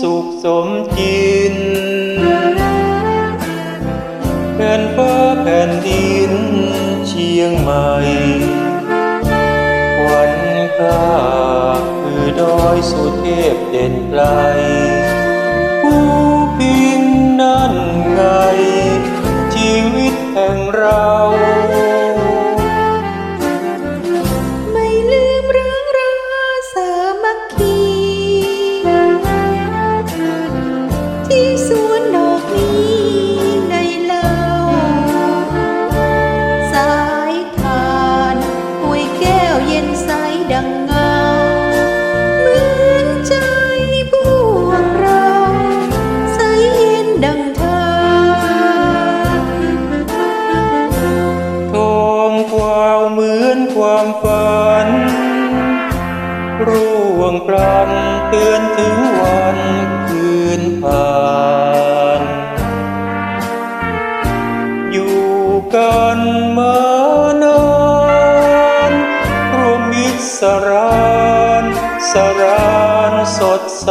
สุขสมจินแผ่นฟ้าแผ่นดินเชียงใหม่วันข้าคือดอยสุเทพเด่นไกลผู้พิงนั่น ความฝัน ร่วงปลันเตือนถึงวันคืนผ่าน อยู่กันมานานรวมมิตรสรานสรานสดใส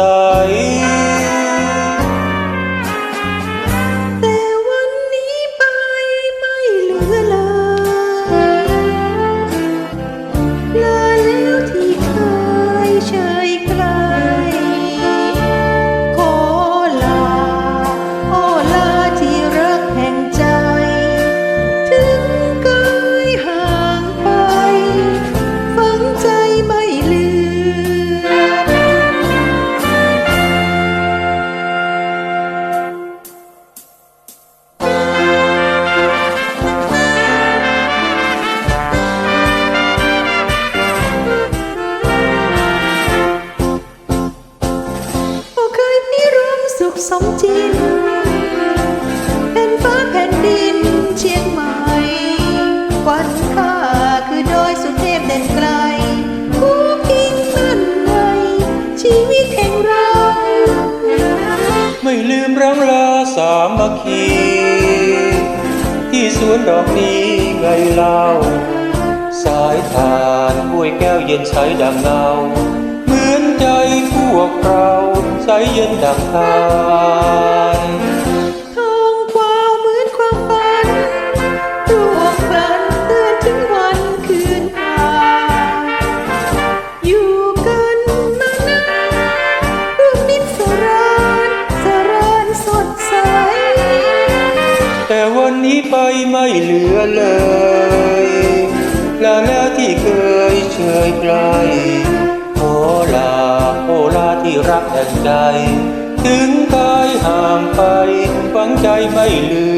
สมจริงแผ่นฟ้าแผ่นดินเชียงใหม่วันข้าคือดอยสุเทพเด่นไกลคู่พิงนั่นไงชีวิตแห่งเรา ไม่ลืมรังลาสามัคคี ที่สวนดอกนี้ไงเล่า สายทานห้วยแก้วเย็นใสดังเงา ใจพวกเราใสเย็นดังทานทองกวาวเหมือนความฝันรวงพลันเตือนถึงวันคืนผ่านอยู่กันมานานร่วมมิตรสรานสรานสดใส แต่วันนี้ไปไม่เหลือเลยลาแล้วที่เคยเชยไกล รักแห่งใจถึงกายห่างไปฝังใจไม่ลืม